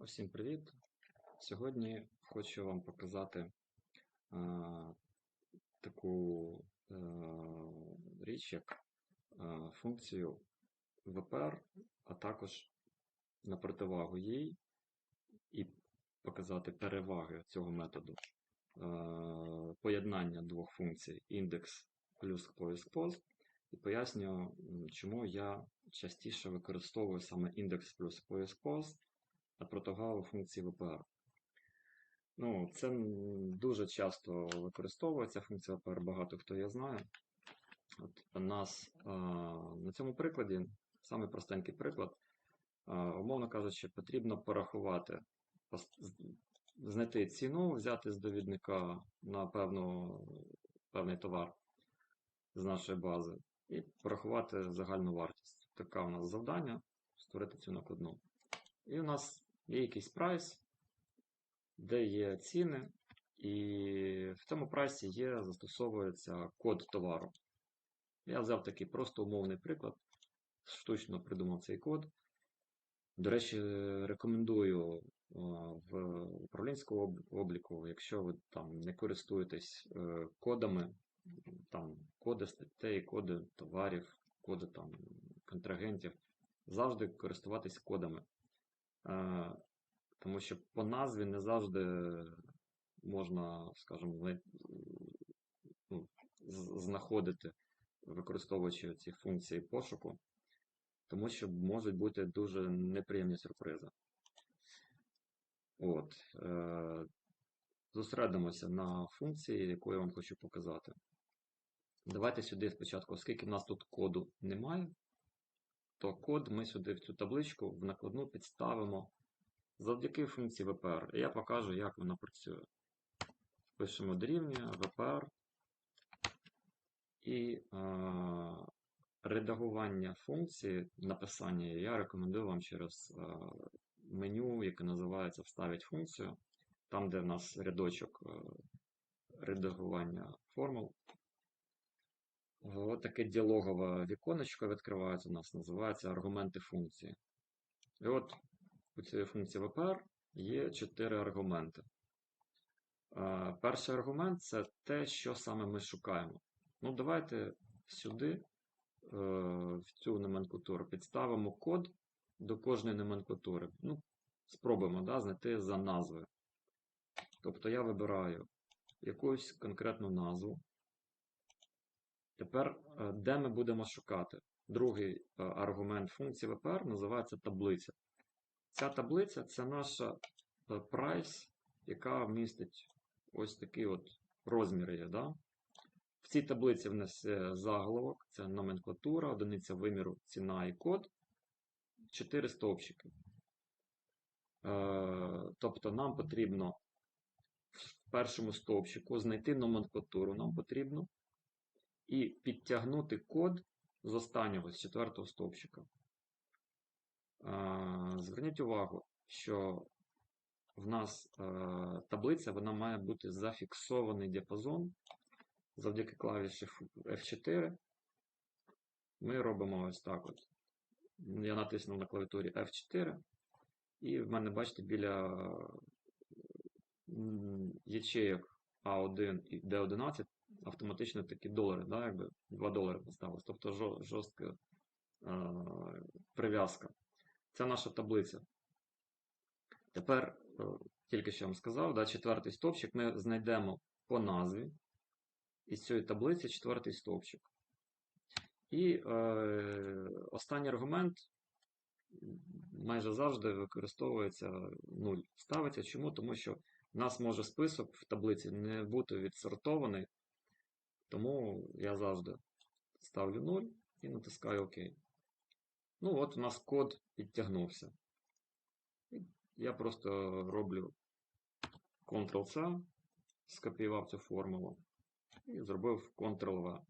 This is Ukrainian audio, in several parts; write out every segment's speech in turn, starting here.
Усім привіт! Сьогодні хочу вам показати а, таку а, річ, як а, функцію VPR, а також на противагу їй і показати переваги цього методу. А, поєднання двох функцій індекс плюс post і пояснюю, чому я частіше використовую саме індекс плюс post на противагу функції VPR. Ну, це дуже часто використовується функція VPR, багато хто її знає. От у нас а, на цьому прикладі, самий простенький приклад, а, умовно кажучи, потрібно порахувати, знайти ціну, взяти з довідника на певну, певний товар з нашої бази і порахувати загальну вартість. Таке у нас завдання створити цю накладну. І у нас є якийсь прайс, де є ціни, і в цьому прайсі є, застосовується код товару. Я взяв такий просто умовний приклад, штучно придумав цей код. До речі, рекомендую в управлінському обліку, якщо ви там не користуєтесь е, кодами, там коди статей, коди товарів, коди там контрагентів, завжди користуватись кодами. Е, Тому що по назві не завжди можна, скажімо, ну, знаходити, використовуючи ці функції пошуку, тому що можуть бути дуже неприємні сюрпризи. От. Е, зосередимося на функції, яку я вам хочу показати. Давайте сюди спочатку, оскільки в нас тут коду немає, то код ми сюди в цю табличку в накладну підставимо завдяки функції VPR. І я покажу, як вона працює. Пишемо дорівнює VPR і е, редагування функції, написання я рекомендую вам через е, меню, яке називається Вставить функцію. Там, де в нас рядочок е, редагування формул. Ось таке діалогове віконечко відкривається у нас, називається аргументи функції. І от у цієї функції VPR є чотири аргументи. Е, Перший аргумент це те, що саме ми шукаємо. Ну, давайте сюди, е, в цю номенклатуру, підставимо код до кожної номенклатури. Ну, спробуємо да, знайти за назвою. Тобто я вибираю якусь конкретну назву. Тепер, е, де ми будемо шукати? Другий е, аргумент функції VPR називається таблиця. Ця таблиця це наша е, price, яка містить ось такі от розміри є. Да? В цій таблиці в нас є заголовок, це номенклатура, одиниця виміру, ціна і код, 4 стовпчики. Е, тобто нам потрібно в першому стовпчику знайти номенклатуру нам потрібно і підтягнути код з останнього, з четвертого стовпчика. Зверніть увагу, що в нас е, таблиця вона має бути зафіксований діапазон. Завдяки клавіші F4 ми робимо ось так от. Я натиснув на клавіатурі F4, і в мене, бачите, біля м, ячеїк А1 і D11 автоматично такі долари, да, якби 2 долари поставилось. Тобто жорстка е, прив'язка. Це наша таблиця. Тепер, е, тільки що вам сказав, да, четвертий стовпчик ми знайдемо по назві із цієї таблиці четвертий стовпчик. І е, останній аргумент майже завжди використовується 0. Ставиться. Чому? Тому що в нас може список в таблиці не бути відсортований, тому я завжди ставлю 0 і натискаю ОК. Ну от у нас код підтягнувся. Я просто роблю Ctrl-C, скопіював цю формулу і зробив Ctrl-V.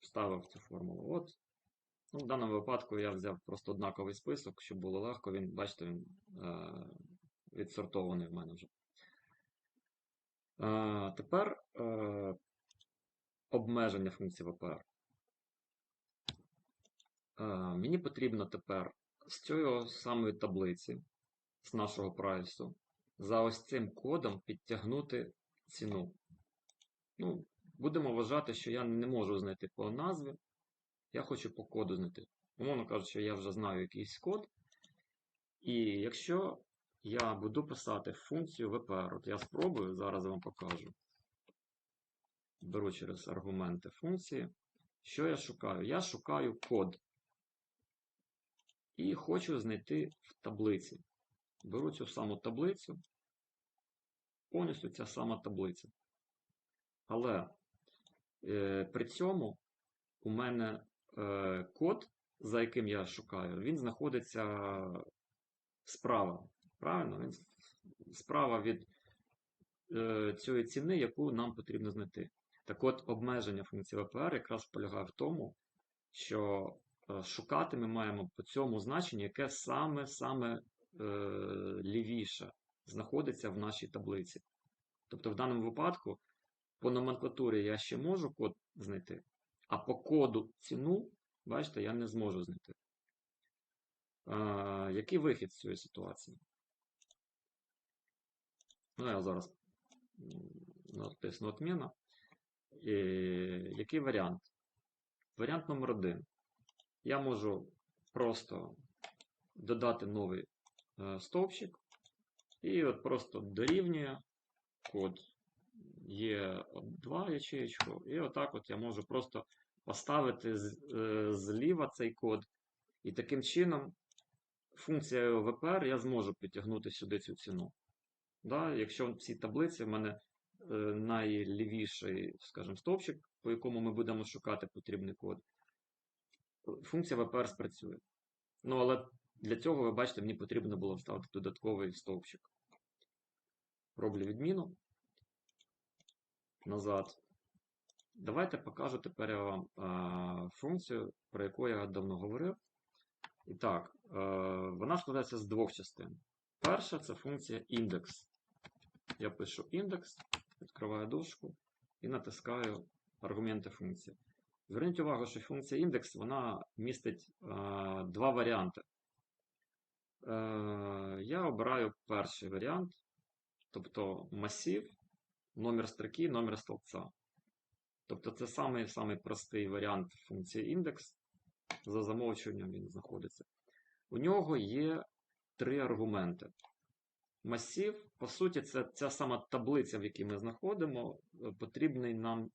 Вставив цю формулу. От. Ну, в даному випадку я взяв просто однаковий список, щоб було легко. Він, бачите, він е, відсортований в мене вже. Тепер е, обмеження функції VPR. Е, мені потрібно тепер з цієї самої таблиці, з нашого прайсу, за ось цим кодом підтягнути ціну. Ну, будемо вважати, що я не можу знайти по назві. Я хочу по коду знайти. Умовно кажучи, я вже знаю якийсь код. І якщо я буду писати функцію VPR, от я спробую, зараз вам покажу. Беру через аргументи функції. Що я шукаю? Я шукаю код. І хочу знайти в таблиці. Беру цю саму таблицю. Повністю ця сама таблиця. Але е, при цьому у мене е, код, за яким я шукаю, він знаходиться справа. Правильно? Він справа від е, цієї ціни, яку нам потрібно знайти. Так от, обмеження функції VPR якраз полягає в тому, що е, шукати ми маємо по цьому значенню, яке саме-саме е, лівіше знаходиться в нашій таблиці. Тобто, в даному випадку, по номенклатурі я ще можу код знайти, а по коду ціну, бачите, я не зможу знайти. Е, який вихід з цієї ситуації? Ну, я зараз натисну отміна. І який варіант? Варіант номер один. Я можу просто додати новий е, стовпчик, і от просто дорівнює код є 2 ячеєчку, і отак от я можу просто поставити з- е, зліва цей код. І таким чином функцією VPR я зможу підтягнути сюди цю ціну. Да? Якщо в цій таблиці в мене е, найлівіший, скажімо, стовпчик, по якому ми будемо шукати потрібний код, функція VPR спрацює. Ну, але для цього, ви бачите, мені потрібно було вставити додатковий стовпчик. Роблю відміну. Назад. Давайте покажу тепер я вам е, функцію, про яку я давно говорив. І так, е, вона складається з двох частин. Перша це функція індекс. Я пишу індекс, відкриваю дужку і натискаю аргументи функції. Зверніть увагу, що функція індекс вона містить е, два варіанти. Е, я обираю перший варіант, тобто масив, номер строки, номер стовпця. Тобто це самий, самий простий варіант функції індекс. За замовчуванням він знаходиться. У нього є три аргументи. Масів, по суті, це ця сама таблиця, в якій ми знаходимо, е, потрібний нам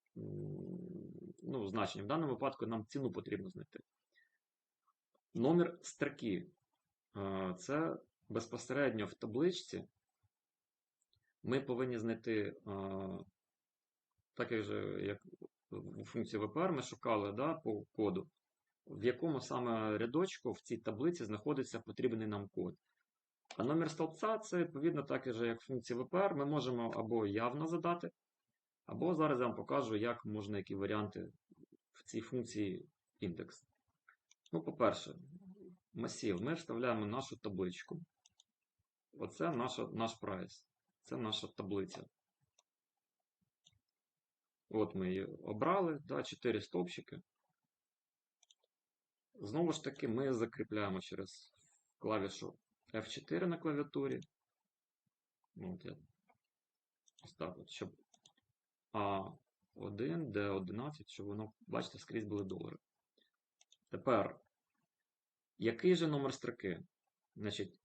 ну, значення. В даному випадку нам ціну потрібно знайти. Номер строки. Е, Це безпосередньо в табличці. Ми повинні знайти, е, так як в функції VPR ми шукали да, по коду, в якому саме рядочку в цій таблиці знаходиться потрібний нам код. А номер стовпця це відповідно так же, як в функції VPR. Ми можемо або явно задати, або зараз я вам покажу, як можна які варіанти в цій функції індекс. Ну, по-перше, масив. Ми вставляємо нашу табличку. Оце наша, наш прайс. Це наша таблиця. От ми її обрали, да, 4 стовпчики. Знову ж таки, ми закріпляємо через клавішу F4 на клавіатурі. От я ось от, щоб A1, D11, щоб воно, бачите, скрізь були долари. Тепер, який же номер строки? Значить,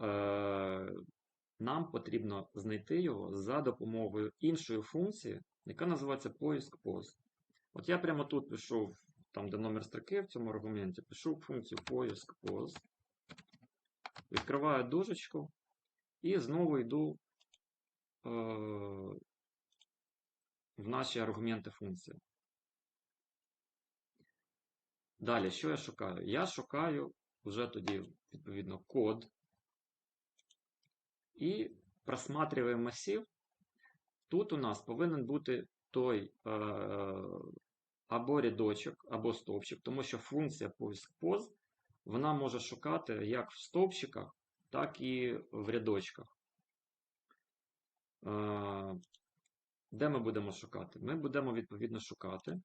е, нам потрібно знайти його за допомогою іншої функції, яка називається поиск поз. От я прямо тут пішов, там, де номер строки в цьому аргументі, пишу функцію поиск поз. Відкриваю дужечку і знову йду е, в наші аргументи функції. Далі, що я шукаю? Я шукаю вже тоді, відповідно, код і просматриваємо масив. Тут у нас повинен бути той е, або рядочок, або стовпчик, тому що функція поиск поз вона може шукати як в стовпчиках, так і в рядочках. Е, Де ми будемо шукати? Ми будемо відповідно шукати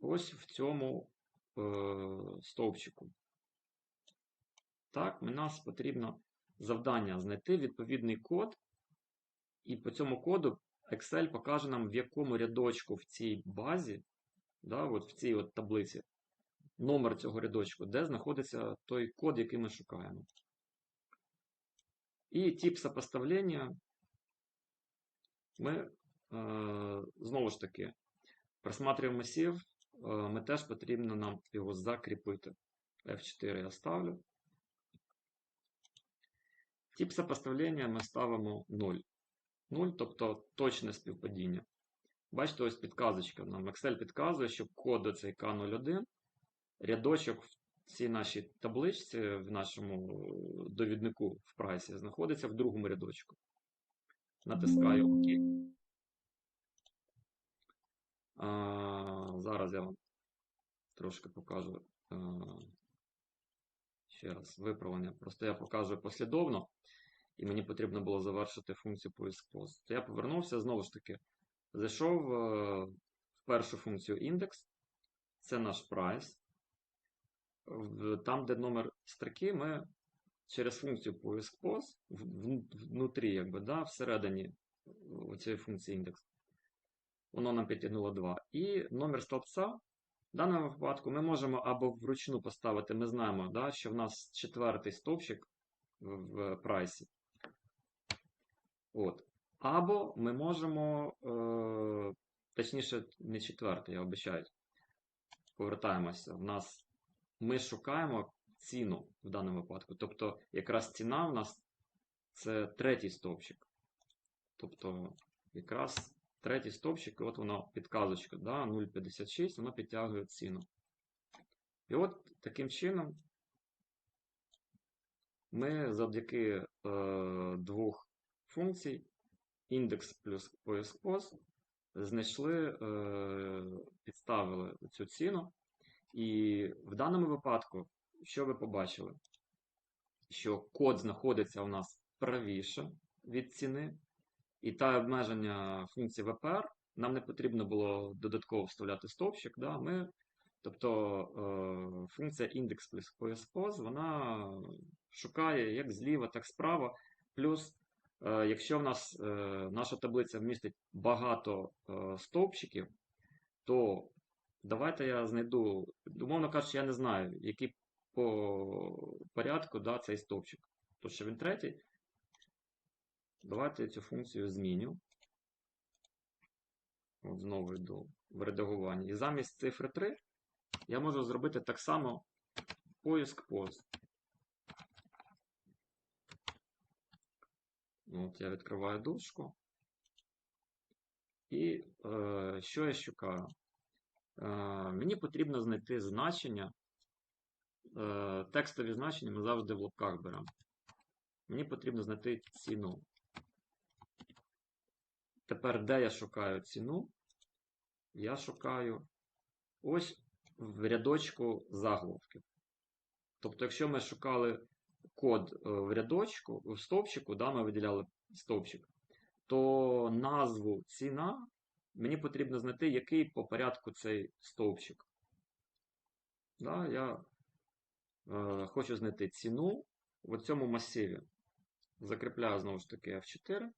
ось в цьому е, стовпчику. Так, у нас потрібно завдання знайти відповідний код, і по цьому коду Excel покаже нам, в якому рядочку в цій базі, да, от в цій от таблиці, номер цього рядочку, де знаходиться той код, який ми шукаємо. І тип сопоставлення ми е, знову ж таки просматриваємо масив, е, ми теж потрібно нам його закріпити. F4 я ставлю. Тип сопоставлення ми ставимо 0. 0, тобто точне співпадіння. Бачите, ось підказочка. Нам Excel підказує, що код до цей K01, рядочок в цій нашій табличці, в нашому е, довіднику в прайсі, знаходиться в другому рядочку. Натискаю ОК. А, зараз я вам трошки покажу а, ще раз виправлення. Просто я покажу послідовно, і мені потрібно було завершити функцію поиск post. То я повернувся знову ж таки, зайшов е, в першу функцію індекс, це наш прайс. Там, де номер строки, ми через функцію поиск post в- в- внутрі, якби, да, всередині цієї функції індекс. Воно нам підтягнуло 2. І номер стовпця. В даному випадку ми можемо або вручну поставити, ми знаємо, да, що в нас четвертий стовпчик в прайсі. От. Або ми можемо, е, точніше, не четвертий, я обіцяю. Повертаємося. В нас ми шукаємо ціну в даному випадку. Тобто, якраз ціна в нас це третій стовпчик. Тобто, якраз третій стовпчик, і от воно підказочка, да, 0,56, воно підтягує ціну. І от таким чином ми завдяки е, двох функцій індекс плюс post знайшли, е, підставили цю ціну. І в даному випадку, що ви побачили? Що код знаходиться у нас правіше від ціни, і та обмеження функції VPR нам не потрібно було додатково вставляти стовпчик. Да? Ми, тобто е, функція index плюс PSPOS, вона шукає як зліва, так справа. Плюс, е, якщо в нас е, наша таблиця містить багато стовпчиків, то давайте я знайду, умовно кажучи, я не знаю, який по порядку да, цей стовпчик. То що він третій. Давайте цю функцію зміню. От знову йду в редагування. І замість цифри 3 я можу зробити так само поиск пост. От я відкриваю дужку. І е, що я шукаю? Е, мені потрібно знайти значення. Е, текстові значення ми завжди в лапках беремо. Мені потрібно знайти ціну. Тепер, де я шукаю ціну? Я шукаю ось в рядочку заголовків. Тобто, якщо ми шукали код е, в рядочку, в стовпчику, да, ми виділяли стовпчик, то назву ціна мені потрібно знайти, який по порядку цей стовпчик. Да, Я е, хочу знайти ціну в цьому масиві. Закріпляю знову ж таки F4.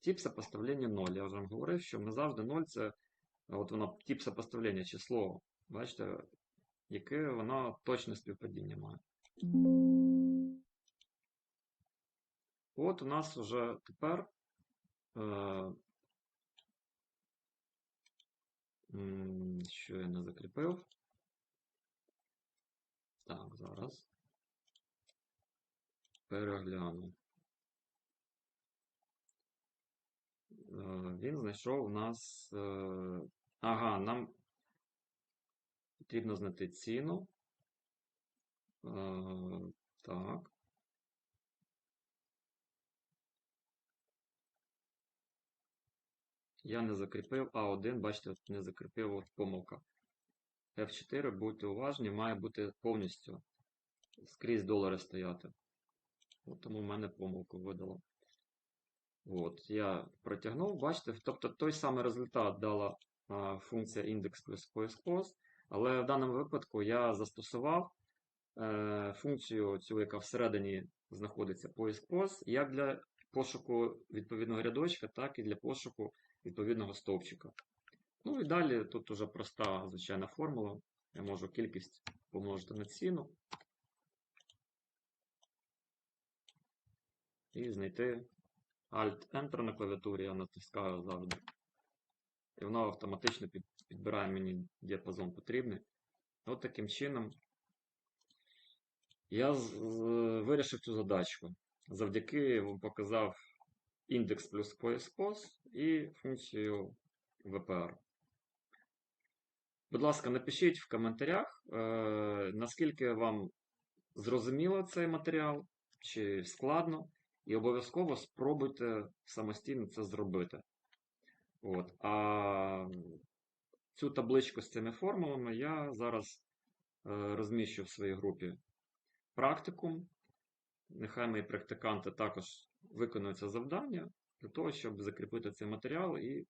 Тип сопоставлення 0. Я вже вам говорив, що ми завжди 0 це от воно тип сопоставлення число. Бачите, яке воно точне співпадіння має. От у нас вже тепер е, що я не закріпив. Так, зараз. Перегляну. Е, Він знайшов у нас. е, Ага, нам потрібно знайти ціну. Е, Так. Я не закріпив А1, бачите, от не закріпив от помилка. F4, будьте уважні, має бути повністю скрізь долари стояти. От тому в мене помилку видало. От, я протягнув, бачите, тобто той самий результат дала а, функція index плюс post, але в даному випадку я застосував е, функцію цю, яка всередині знаходиться поиск поз, як для пошуку відповідного рядочка, так і для пошуку відповідного стовпчика. Ну і далі тут уже проста звичайна формула. Я можу кількість помножити на ціну і знайти Alt-Enter на клавіатурі, я натискаю завжди. І воно автоматично підбирає мені діапазон потрібний. От таким чином я вирішив цю задачку. Завдяки вам показав індекс плюс POS і функцію VPR. Будь ласка, напишіть в коментарях, е, наскільки вам зрозуміло цей матеріал, чи складно, і обов'язково спробуйте самостійно це зробити. От. А цю табличку з цими формулами я зараз е, розміщу в своїй групі практикум. Нехай мої практиканти також виконують це завдання для того, щоб закріпити цей матеріал і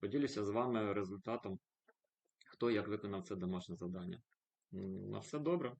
поділюся з вами результатом, хто як виконав це домашнє завдання. На все добре.